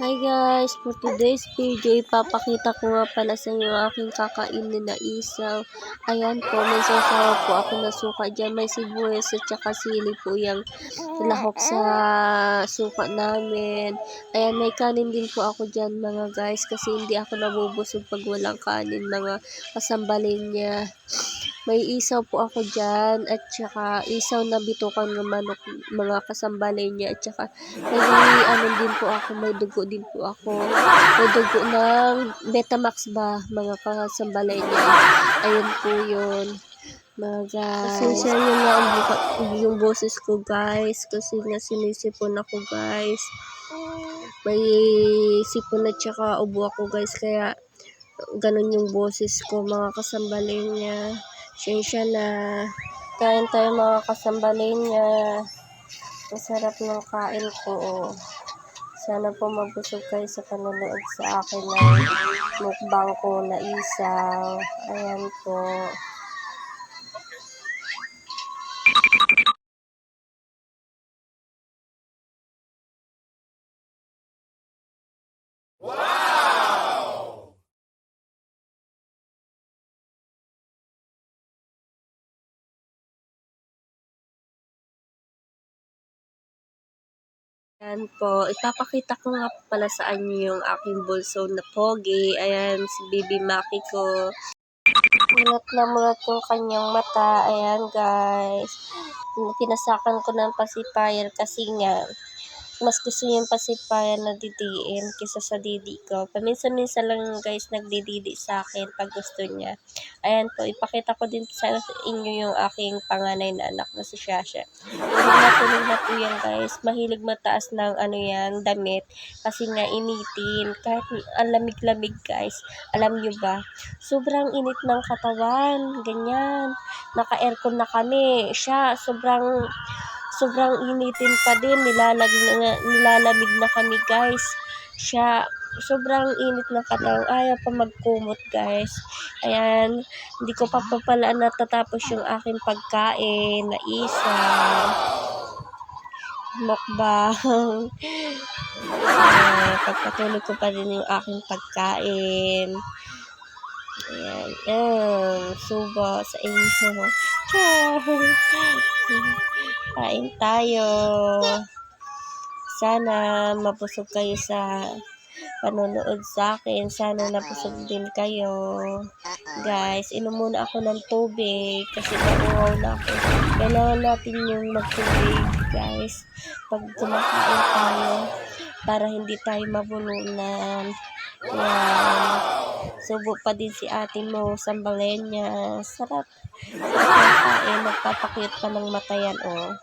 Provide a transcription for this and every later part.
Hi guys, for today's video, ipapakita ko nga pala sa inyo aking kakainin na isaw. Ayan po, may sasawa po ako na suka dyan. May sibuyas at saka sili po yung lahok sa suka namin. Ayan, may kanin din po ako dyan mga guys kasi hindi ako nabubusog pag walang kanin mga kasambalin niya. May isaw po ako dyan at saka isaw na bitukan ng manok mga kasambalin niya at saka may ano din po ako, may dugo din po ako. May dugo ng Betamax ba mga kasambalin niya. Ayun po yun mga guys. Pasensya nyo na yung boses ko guys kasi nga sinisipon ako guys. May sipon at saka ubo ako guys kaya ganun yung boses ko mga kasambalin niya. Pasensya na. Kain tayo mga kasambalin niya. Masarap ng kain ko. Sana po mabusog kayo sa panonood sa akin ng mukbang ko na isaw. Ayan po. Ayan po, ipapakita ko nga pala sa inyo yung aking bulso na pogi. Ayan, si Bibi Maki ko. Mulat na mulat yung kanyang mata. Ayan, guys. Pinasakan ko ng pacifier kasi nga, mas gusto niya yung pacifier na didiin kaysa sa didi ko. Paminsan-minsan lang guys nagdididi sa akin pag gusto niya. Ayan po, ipakita ko din sa inyo yung aking panganay na anak na si Shasha. Tulog na tulog na po yan guys. Mahilig mataas ng ano yan, damit. Kasi nga initin. Kahit ang lamig-lamig guys. Alam nyo ba? Sobrang init ng katawan. Ganyan. Naka-aircon na kami. Siya, sobrang sobrang initin pa din. Nilalamig na, nilalamig na kami guys. Siya, sobrang init ng katawan. Ayaw pa magkumot guys. Ayan, hindi ko pa pa pala natatapos yung aking pagkain na isa. Mukbang. Pagpatuloy ko pa din yung aking pagkain. Ayan, ayan, subo sa inyo. Char! Kain tayo. Sana mabusog kayo sa panonood sa akin. Sana napusog din kayo. Guys, inom muna ako ng tubig kasi nauuhaw na ako. Kailangan natin yung magtubig, guys. Pag kumakain tayo para hindi tayo mabulunan. Yan. Subo pa din si ate mo, sambalin niya. Sarap. Kain. Magpapakuyot pa ng mata yan, oh.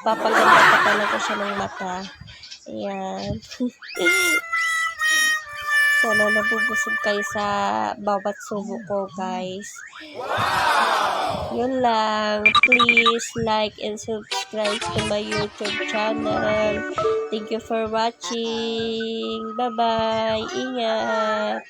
Papaganda pa talaga siya ng mata. Ayan. Sana nabubusog kayo sa bawat subo ko, guys. Yun lang. Please like and subscribe to my YouTube channel. Thank you for watching. Bye-bye. Ingat.